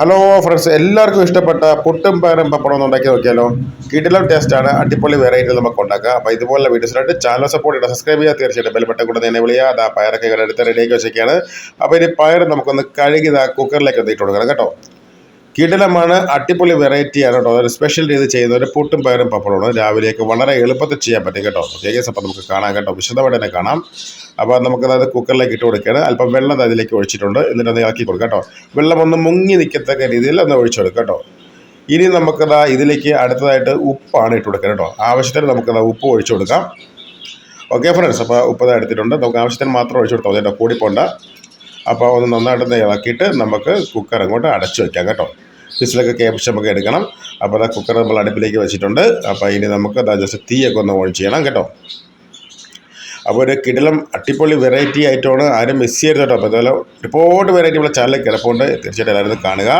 Hello friends എല്ലാവർക്കും ഇഷ്ടപ്പെട്ട പുട്ടും പയറും പപ്പടം ഉണ്ടാക്കി നോക്കിയാലോ? കിടിലം ടേസ്റ്റാണ് അടിപൊളി വെറൈറ്റി നമുക്ക് ഉണ്ടാക്കുക അപ്പോൾ ഇതുപോലുള്ള വീഡിയോസിലായിട്ട് ചാനൽ സപ്പോർട്ട് ചെയ്യുക സബ്സ്ക്രൈബ് ചെയ്യുക തീർച്ചയായിട്ടും ബെൽബട്ടൻ കൂടെ തന്നെ വിളിയാ. അതാ പയറൊക്കെ എടുത്ത് റെഡിയാക്കി വെച്ചൊക്കെയാണ് അപ്പോൾ ഇനി പയർ നമുക്കൊന്ന് കഴുകി കുക്കറിലേക്ക് ഒന്ന് ഇട്ട് കൊടുക്കണം കേട്ടോ. കിടിലമാണ് അടിപൊളി വെറൈറ്റിയാണ് കേട്ടോ ഒരു സ്പെഷ്യൽ രീതി ചെയ്യുന്ന ഒരു പുട്ടും പയറും പപ്പടമാണ്. രാവിലെയൊക്കെ വളരെ എളുപ്പത്തിൽ ചെയ്യാൻ പറ്റും കേട്ടോ. കേസ് അപ്പം നമുക്ക് കാണാം കേട്ടോ. വിശദമായിട്ട് തന്നെ കാണാം. അപ്പോൾ നമുക്ക് അതായത് കുക്കറിലേക്ക് ഇട്ട് കൊടുക്കുകയാണ്. അല്പം വെള്ളം അതിലേക്ക് ഒഴിച്ചിട്ടുണ്ട്. എന്നിട്ട് ഒന്ന് ഇളക്കി കൊടുക്കാം കേട്ടോ. വെള്ളം ഒന്ന് മുങ്ങി നിൽക്കത്തക്ക രീതിയിൽ ഒന്ന് ഒഴിച്ചു കൊടുക്കാം കേട്ടോ. ഇനി നമുക്കതാ ഇതിലേക്ക് അടുത്തതായിട്ട് ഉപ്പാണ് ഇട്ട് കൊടുക്കുക കേട്ടോ. ആവശ്യത്തിന് നമുക്കതാ ഉപ്പ് ഒഴിച്ചു കൊടുക്കാം. ഓക്കെ ഫ്രണ്ട്സ് അപ്പോൾ ഉപ്പ് എടുത്തിട്ടുണ്ട്. നമുക്ക് ആവശ്യത്തിന് മാത്രം ഒഴിച്ചു കൊടുത്താൽ മതി കേട്ടോ. കൂടിപ്പോണ്ട. അപ്പോൾ ഒന്ന് നന്നായിട്ട് ഇളക്കിയിട്ട് നമുക്ക് കുക്കർ അങ്ങോട്ട് അടച്ചു വയ്ക്കാം കേട്ടോ. വിസിലൊക്കെ നമുക്ക് എടുക്കണം. അപ്പോൾ ആ കുക്കർ നമ്മൾ അടുപ്പിലേക്ക് വെച്ചിട്ടുണ്ട്. അപ്പോൾ ഇനി നമുക്ക് അതാ ജസ്റ്റ് തീയൊക്കെ ഒന്ന് ഓൺ ചെയ്യണം കേട്ടോ. അപ്പോൾ ഒരു കിടലം അട്ടിപ്പൊളി വെറൈറ്റി ആയിട്ടാണ് ആരും മിസ് ചെയ്യരുത് കേട്ടോ. അപ്പോൾ അതുപോലെ ഒരുപാട് വെറൈറ്റി ഉള്ള ചാനലിൽ കിടപ്പുണ്ട്. തീർച്ചയായിട്ടും എല്ലാവരും കാണുക.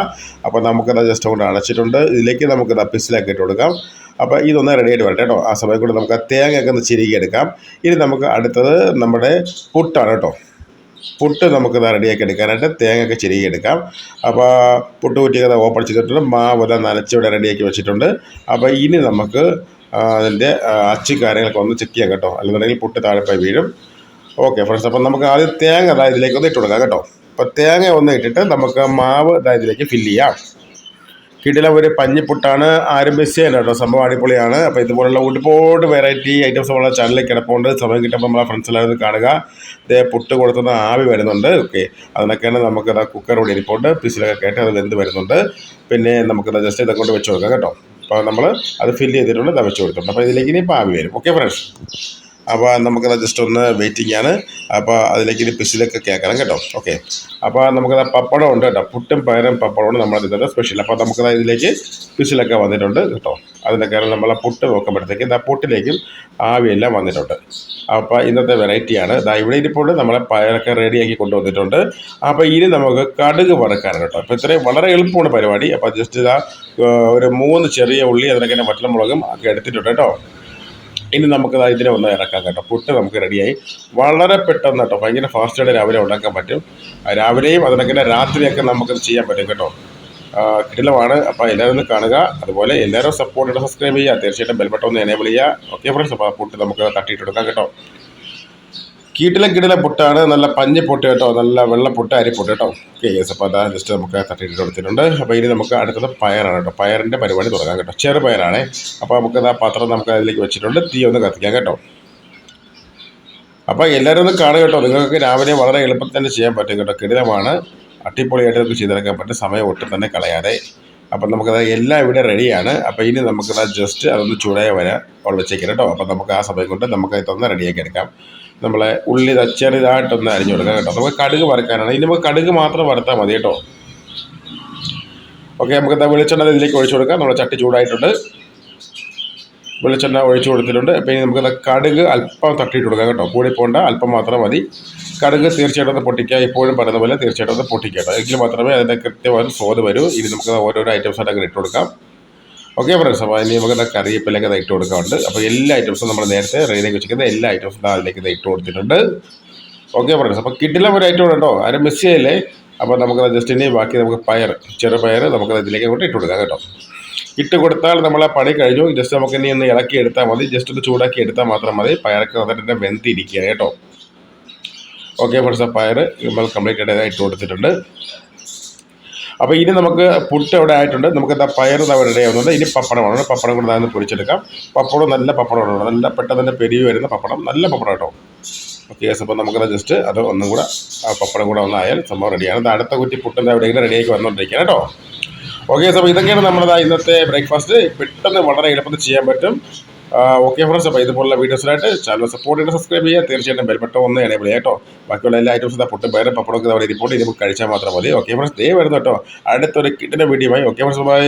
അപ്പോൾ നമുക്കത് ജസ്റ്റ് കൊണ്ട് അടച്ചിട്ടുണ്ട്. ഇതിലേക്ക് നമുക്ക് പിസിലാക്കി ഇട്ട് കൊടുക്കാം. അപ്പോൾ ഇതൊന്ന് റെഡി ആയിട്ട് വരട്ടെ കേട്ടോ. ആ സമയം കൂടെ നമുക്ക് ആ തേങ്ങയൊക്കെ ഒന്ന് ചിരുകിയെടുക്കാം ഇനി നമുക്ക് അടുത്തത് നമ്മുടെ പുട്ടാണ് കേട്ടോ. പുട്ട് നമുക്ക് റെഡിയാക്കി എടുക്കാനായിട്ട് തേങ്ങയൊക്കെ ചിരുകി എടുക്കാം. അപ്പോൾ പുട്ട് കുറ്റിയൊക്കെ ഓപ്പൺ ചെയ്തിട്ടുണ്ട്. മാവ് ഇതാ നനച്ചിവിടെ റെഡിയാക്കി വെച്ചിട്ടുണ്ട്. അപ്പോൾ ഇനി നമുക്ക് അതിന്റെ അച്ചു കാര്യങ്ങളൊക്കെ ഒന്ന് ചെക്ക് ചെയ്യാം കേട്ടോ. അല്ലെന്നുണ്ടെങ്കിൽ പുട്ട് താഴെ പോയി വീഴും. ഓക്കെ ഫ്രണ്ട്സ് അപ്പം നമുക്ക് ആദ്യം തേങ്ങ ഇതിലേക്ക് ഒന്ന് ഇട്ട് കൊടുക്കാം കേട്ടോ. അപ്പോൾ തേങ്ങ ഒന്ന് ഇട്ടിട്ട് നമുക്ക് മാവ് ഇതാ ഇതിലേക്ക് ഫില്ല് ചെയ്യാം. കിടില ഒരു പഞ്ഞിപ്പുട്ടാണ് ആരും മിസ് ചെയ്യണ്ട കേട്ടോ. സംഭവം അടിപൊളിയാണ്. അപ്പോൾ ഇതുപോലുള്ള ഒരുപാട് വെറൈറ്റി ഐറ്റംസ് നമ്മളെ ചാനലിൽ കിടപ്പുണ്ട്. സമയം കിട്ടുമ്പോൾ നമ്മളെ ഫ്രണ്ട്സ് എല്ലാവരും കാണുക. ഇതേ പുട്ട് കൊടുത്തുന്ന ആവി വരുന്നുണ്ട്. ഓക്കെ അതിനൊക്കെയാണ് നമുക്ക് ഇതാ കുക്കറോട് ഇരിപ്പുണ്ട്. പിസിലൊക്കെ കേട്ട് അത് വെന്ത് വരുന്നുണ്ട്. പിന്നെ നമുക്ക് ജസ്റ്റ് ഇതങ്ങോട്ട് വെച്ച് കൊടുക്കാം കേട്ടോ. അപ്പോൾ നമ്മൾ അത് ഫില്ല് ചെയ്തിട്ടുണ്ട്. വെച്ച് കൊടുത്തിട്ടുണ്ട്. അപ്പോൾ ഇതിലേക്ക് ഇനി ആവി വരും. ഓക്കെ ഫ്രണ്ട്സ് അപ്പോൾ നമുക്കത് ജസ്റ്റ് ഒന്ന് വെയിറ്റിംഗ് ആണ്. അപ്പോൾ അതിലേക്ക് ഇനി പിസിലൊക്കെ കേൾക്കണം കേട്ടോ. ഓക്കെ അപ്പോൾ നമുക്കത് പപ്പടം ഉണ്ട് കേട്ടോ. പുട്ടും പയറും പപ്പടമാണ് നമ്മുടെ ഇതിന്റെ സ്പെഷ്യൽ അപ്പോൾ നമുക്കത് ഇതിലേക്ക് പിസിലൊക്കെ വന്നിട്ടുണ്ട് കേട്ടോ. അതിന്റെ കാരണം നമ്മൾ പുട്ട് നോക്കുമ്പോഴത്തേക്ക് ഇതാ പുട്ടിലേക്കും ആവിയെല്ലാം വന്നിട്ടുണ്ട്. അപ്പോൾ ഇന്നത്തെ വെറൈറ്റിയാണ് ഇതാ ഇവിടെ ഇരിപ്പോൾ നമ്മളെ പയറൊക്കെ റെഡിയാക്കി കൊണ്ടുവന്നിട്ടുണ്ട്. അപ്പോൾ ഇനി നമുക്ക് കടുക് വറക്കാനാണ് കേട്ടോ. അപ്പോൾ ഇത്രയും വളരെ എളുപ്പമാണ് പരിപാടി. അപ്പോൾ ജസ്റ്റ് ഇതാ ഒരു മൂന്ന് ചെറിയ ഉള്ളി അതിനൊക്കെ വറ്റൽമുളകും ഒക്കെ എടുത്തിട്ടുണ്ട് കേട്ടോ. ഇനി നമുക്ക് ഇതിനെ ഒന്ന് ഇറക്കാം കേട്ടോ. പുട്ട് നമുക്ക് റെഡിയായി വളരെ പെട്ടെന്ന് കേട്ടോ ഭയങ്കര ഫാസ്റ്റായിട്ട് രാവിലെ ഉണ്ടാക്കാൻ പറ്റും. രാവിലെയും അതിനൊക്കെ രാത്രിയൊക്കെ നമുക്കത് ചെയ്യാൻ പറ്റും കേട്ടോ. കിടിലമാണ്. അപ്പോൾ എല്ലാവരും ഒന്ന് കാണുക. അതുപോലെ എല്ലാവരും സപ്പോർട്ട് സബ്സ്ക്രൈബ് ചെയ്യുക. തീർച്ചയായിട്ടും ബെൽബട്ടൺ ഒന്ന് എനേബിൾ ചെയ്യുക. ഓക്കെ ഫ്രണ്ട്സ് അപ്പോൾ പുട്ട് നമുക്ക് തട്ടിയിട്ട് എടുക്കാം കേട്ടോ. കീട്ടിലെ കിടില പുട്ടാണ്. നല്ല പഞ്ഞ പൊട്ട് കേട്ടോ. നല്ല വെള്ള പൊട്ട് അരി പൊട്ട് കേട്ടോ. ഓക്കെ യെസ് അപ്പോൾ അതാ ജസ്റ്റ് നമുക്ക് തട്ടിയിട്ട് കൊടുത്തിട്ടുണ്ട്. അപ്പോൾ ഇനി നമുക്ക് അടുത്തത് പയറാണ് കേട്ടോ. പയറിന്റെ പരിപാടി തുടങ്ങാം കേട്ടോ. ചെറു പയറാണേ. അപ്പോൾ നമുക്ക് ആ പാത്രം നമുക്ക് അതിലേക്ക് വെച്ചിട്ടുണ്ട്. തീ ഒന്ന് കത്തിക്കാം കേട്ടോ. അപ്പോൾ എല്ലാവരും ഒന്ന് കാണുക കേട്ടോ. നിങ്ങൾക്ക് രാവിലെ വളരെ എളുപ്പത്തിൽ തന്നെ ചെയ്യാൻ പറ്റും കേട്ടോ. കിടിലമാണ്. അടിപൊളിയായിട്ട് നമുക്ക് ചെയ്തെടുക്കാൻ പറ്റും. സമയം ഒട്ടും തന്നെ കളയാതെ. അപ്പം നമുക്കത് എല്ലാം ഇവിടെ റെഡിയാണ് അപ്പോൾ ഇനി നമുക്കത് ജസ്റ്റ് അതൊന്ന് ചൂടായി വരാൻ അവിടെ വെച്ചേക്കാം കേട്ടോ. അപ്പോൾ നമുക്ക് ആ സമയം കൊണ്ട് നമുക്ക് ഇതൊന്ന് റെഡിയാക്കി എടുക്കാം. നമ്മളെ ഉള്ളി ചെറുതായിട്ടൊന്ന് അരിഞ്ഞു കൊടുക്കാം കേട്ടോ. നമുക്ക് കടുക് വറുക്കാനാണ്. ഇനി നമുക്ക് കടുക് മാത്രം വറുത്താൽ മതി കേട്ടോ. ഓക്കെ നമുക്ക് എന്താ വെളിച്ചെണ്ണ ഇതിലേക്ക് ഒഴിച്ചു കൊടുക്കാം. നമ്മുടെ ചട്ടി ചൂടായിട്ടുണ്ട്. വെളിച്ചെണ്ണ ഒഴിച്ചു കൊടുത്തിട്ടുണ്ട്. അപ്പോൾ ഇനി നമുക്ക് കടുക് അല്പം തട്ടിയിട്ട് കൊടുക്കാം കേട്ടോ. കൂടി പോകേണ്ട അല്പം മാത്രം മതി. കടുക് തീർച്ചയായിട്ടും ഒന്ന് പൊട്ടിക്കുക. ഇപ്പോഴും പറയുന്ന പോലെ തീർച്ചയായിട്ടും ഒന്ന് പൊട്ടിക്കുക കേട്ടോ. എങ്കിൽ മാത്രമേ അതിന്റെ കൃത്യമായ സ്വാദ് വരൂ. ഇനി നമുക്ക് ഓരോരോ ഐറ്റംസ് ആയിട്ട് അങ്ങനെ ഇട്ട് കൊടുക്കാം. ഓക്കെ ഫ്രണ്ട്സ് അപ്പോൾ ഇനി നമുക്ക് അത് ഇട്ട് കൊടുക്കാറുണ്ട് അപ്പോൾ എല്ലാ ഐറ്റംസും നമ്മൾ നേരത്തെ റെഡിയാക്കി വെച്ചിരിക്കുന്ന എല്ലാ ഐറ്റംസും അതിലേക്ക് ഇത് ഇട്ട് കൊടുത്തിട്ടുണ്ട്. ഓക്കെ ഫ്രണ്ട്സ് അപ്പോൾ കിട്ടില്ല ഒരു ഐറ്റം ഉണ്ടോ? ആരും മിസ് ചെയ്യല്ലേ? അപ്പോൾ നമുക്കത് ജസ്റ്റ് ഇനി ബാക്കി നമുക്ക് പയർ ചെറുപയർ നമുക്കത് ഇതിലേക്ക് അങ്ങോട്ട് ഇട്ട് കൊടുക്കാം കേട്ടോ. ഇട്ട് കൊടുത്താൽ നമ്മൾ ആ പണി കഴിഞ്ഞു. ജസ്റ്റ് നമുക്ക് ഇനി ഒന്ന് ഇളക്കി എടുത്താൽ മതി. ജസ്റ്റ് ഒന്ന് ചൂടാക്കി എടുത്താൽ മാത്രം മതി. പയറൊക്കെ വന്നിട്ട് വെന്തിരിക്കുക കേട്ടോ. ഓക്കെ ഫ്രണ്ട്സ് ആ പയർ നമ്മൾ കംപ്ലീറ്റ് ആയിട്ട് ഇട്ട് കൊടുത്തിട്ടുണ്ട്. അപ്പോൾ ഇനി നമുക്ക് പുട്ട് അവിടെ ആയിട്ടുണ്ട്. നമുക്ക് എന്താ പയർ അവിടെ റെഡി ആവുന്നുണ്ട്. ഇനി പപ്പടമാണ് പപ്പടം കൂടെ അതൊന്ന് പൊടിച്ചെടുക്കാം പപ്പടം നല്ല പപ്പടമാണ് നല്ല പെട്ടെന്ന് തന്നെ പെരുകി വരുന്ന പപ്പടം. നല്ല പപ്പടം കേട്ടോ. ഓക്കെ അപ്പം അപ്പോൾ നമുക്കത് ജസ്റ്റ് അത് ഒന്നും കൂടെ ആ പപ്പടം കൂടെ ഒന്നായാൽ സംഭവം റെഡിയാണ് അടുത്ത കുറ്റി പുട്ടിന്റെ എവിടെയെങ്കിലും റെഡിയാക്കി വന്നുകൊണ്ടിരിക്കുകയാണ് കേട്ടോ. ഓക്കെ അപ്പോൾ ഇതൊക്കെയാണ് നമ്മുടെ ഇന്നത്തെ ബ്രേക്ക്ഫാസ്റ്റ് പെട്ടെന്ന് വളരെ എളുപ്പത്തിൽ ചെയ്യാൻ പറ്റും. ഓക്കെ ഫ്രണ്ട്സ് അപ്പോൾ ഇതുപോലുള്ള വീഡിയോസിലായിട്ട് ചാനൽ സപ്പോർട്ട് ചെയ്ത് സബ്സ്ക്രൈബ് ചെയ്യുക. തീർച്ചയായിട്ടും ബെൽബട്ടം ഒന്ന് എനേബിൾ കേട്ടോ. ബാക്കിയുള്ള എല്ലാ ഐറ്റംസും പൊട്ടും പേരും പപ്പടമൊക്കെ അവിടെ ഇരിപ്പോട്ട് ഇത് കഴിച്ചാൽ മാത്രം മതി. ഓക്കെ ഫ്രണ്ട്സ് ദേ കേട്ടോ. അടുത്തൊരു കിട്ടിന്റെ വീഡിയോ ആയി. Okay friends bye